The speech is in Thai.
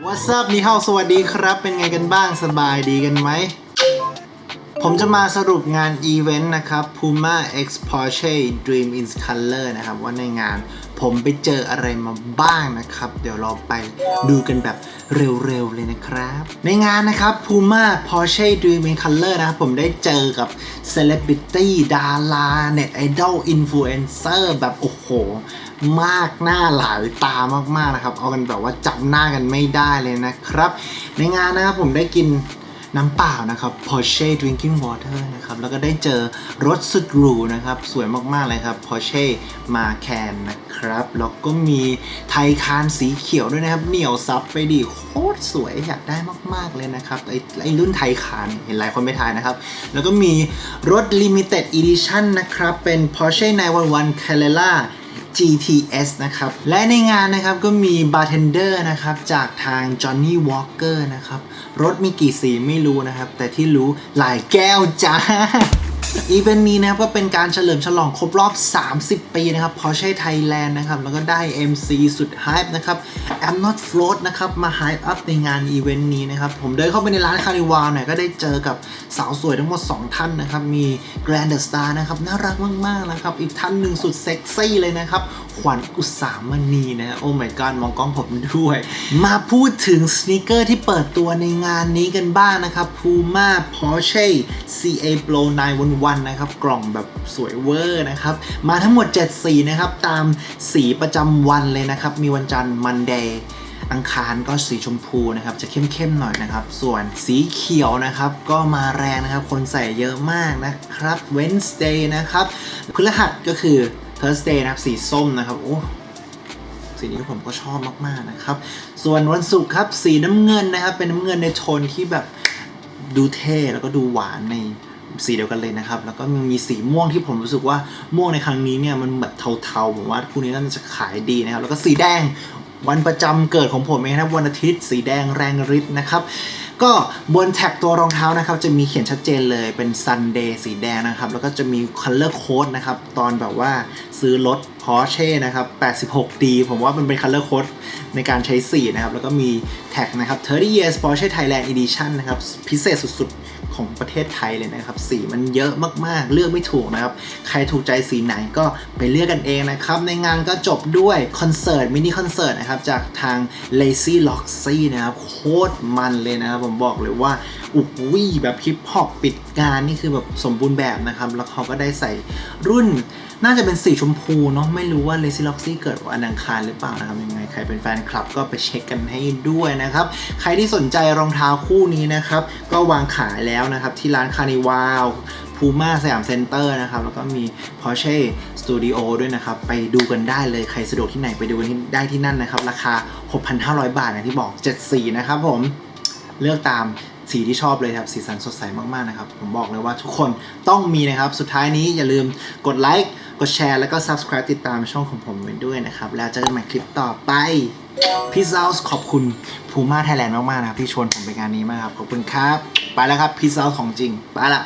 What's up นี่เฮาสวัสดีครับ เป็นไงกันบ้างสบายดีกันไหม ผมจะมาสรุปงานอีเวนต์นะครับ Puma X Porsche Dream in Color นะครับ ว่าในงาน ผมไปเจออะไรมาบ้างนะครับ เดี๋ยวเราไปดูกันแบบเร็วๆเลยนะครับ ในงานนะครับ Puma Porsche Dream in Color นะครับ ผมได้เจอกับ Celebrity ดาราเน็ตไอดอลอินฟลูเอนเซอร์แบบโอ้โห มากหน้าหลายตามากๆนะครับ เอากันแบบว่าจับหน้ากันไม่ได้เลยนะครับ ในงานนะครับผมได้กิน น้ำเปล่านะครับ Porsche Drinking Water นะครับ แล้วก็ได้เจอรถสุดหรูนะครับ สวยมากๆเลยครับ Porsche Macan นะครับ แล้วก็มีไทคานสีเขียวด้วยนะครับ เหนียวซับไปดิโคตรสวยอยากได้มากๆเลยนะครับ ไอ้ไอ้รุ่นไทคานเนี่ยเห็นหลายคนไม่ทายนะครับ แล้วก็มีรถ Limited Edition นะครับ เป็น Porsche 911 Carrera GTS นะครับ และในงานนะครับก็มีบาร์เทนเดอร์นะครับ จากทาง Johnny Walker นะครับ รถมีกี่สีไม่รู้นะครับ แต่ที่รู้หลายแก้วจ้า อีเวนต์นี้นะครับก็เป็นการเฉลิมฉลองครบรอบ 30 ปีนะครับ Porsche Thailand นะครับ แล้วก็ได้ MC สุด hype นะครับ I'm not float นะครับ มา hype up ในงานอีเวนต์นี้นะครับ ผมเดินเข้าไปในร้านคาริวาลเนี่ยก็ได้เจอกับสาวสวยทั้งหมด 2 ท่านนะครับ มี Grand Star นะครับ น่ารักมาก ๆ นะครับ อีกท่านหนึ่งสุดเซ็กซี่เลยนะครับ ขวัญอุสามณีนะ โอ้ my god มองกล้องผมด้วย มาพูดถึงสน e เกอร์ที่เปิดตัวในงานนี้กันบ้างนะครับ Puma Porsche CA Pro 911นะครับ กล่องแบบสวยเวอร์นะครับ มาทั้งหมด 7 สีนะครับ ตามสีประจำวันเลยนะครับ มีวันจันทร์ Monday อังคารก็สีชมพูนะครับ จะเข้มๆหน่อยนะครับ ส่วนสีเขียวนะครับ ก็มาแรงนะครับ คนใส่เยอะมากนะครับ Wednesday นะครับพฤหัสก็คือ Thursday นะครับสีส้มนะครับโอ้สีนี้ผมก็ชอบมาก ๆ นะครับ ส่วนวันศุกร์ครับสีน้ำเงินนะครับ เป็นน้ำเงินในโทนที่แบบดูเท่แล้วก็ดูหวานใน สีเดียวกันเลยนะครับ แล้วก็มีสีม่วงที่ผมรู้สึกว่าม่วงในครั้งนี้เนี่ยมันแบบเทาๆผมว่าคู่นี้น่าจะขายดีนะครับ แล้วก็สีแดงวันประจำเกิดของผมเองนะครับวันอาทิตย์สีแดงแรงฤทธิ์นะครับก็บนแท็กตัวรองเท้านะครับ จะมีเขียนชัดเจนเลยเป็น Sunday สีแดงนะครับ แล้วก็จะมี Color Code นะครับ ตอนแบบว่าซื้อรถ Porsche นะครับ 86D ผมว่ามันเป็น Color Code ในการใช้สีนะครับ แล้วก็มีแท็กนะครับ30 years Porsche Thailand Edition นะครับ พิเศษสุดๆ ของประเทศไทยเลยนะครับ สีมันเยอะมากๆ เลือกไม่ถูกนะครับ ใครถูกใจสีไหนก็ไปเลือกกันเองนะครับ ในงานก็จบด้วยคอนเสิร์ตมินิคอนเสิร์ตนะครับ จากทาง Lazy Loxy นะครับ โคตรมันเลยนะครับ ผมบอกเลยว่าอุบวิแบบฮิปฮอปปิดงานนี่คือแบบสมบูรณ์แบบนะครับ แล้วเขาก็ได้ใส่รุ่น น่าจะเป็นสีชมพูเนาะไม่รู้ว่า Lazy Loxy เกิดวันอังคารหรือเปล่านะครับยังไงใครเป็นแฟนคลับก็ไปเช็คกันให้ด้วยนะครับ ใครที่สนใจรองเท้าคู่นี้นะครับ ก็วางขายแล้วนะครับ ที่ร้านคานิวาลพูม่าสยามเซ็นเตอร์นะครับ แล้วก็มี Porsche Studio ด้วยนะครับ ไปดูกันได้เลยใครสะดวกที่ไหนไปดูกันได้ที่นั่นนะครับ ราคา 6,500 บาทอย่างที่บอก 7 สีนะครับผมเลือกตามสีที่ชอบเลยครับ สีสันสดใสมาก ๆ นะครับ ผมบอกเลยว่าทุกคนต้องมีนะครับ สุดท้ายนี้อย่าลืมกดไลค์ กดแชร์แล้วก็ subscribe ติดตามช่องของผมไว้ด้วยนะครับ แล้วเจอกันใหม่คลิปต่อไปพี่ซาวส์ขอบคุณภูม่าไทยแลนด์มากๆนะครับที่ชวนผมไปงานนี้มากครับ ขอบคุณครับ ไปแล้วครับพี่ซาวส์ของจริง ไปละ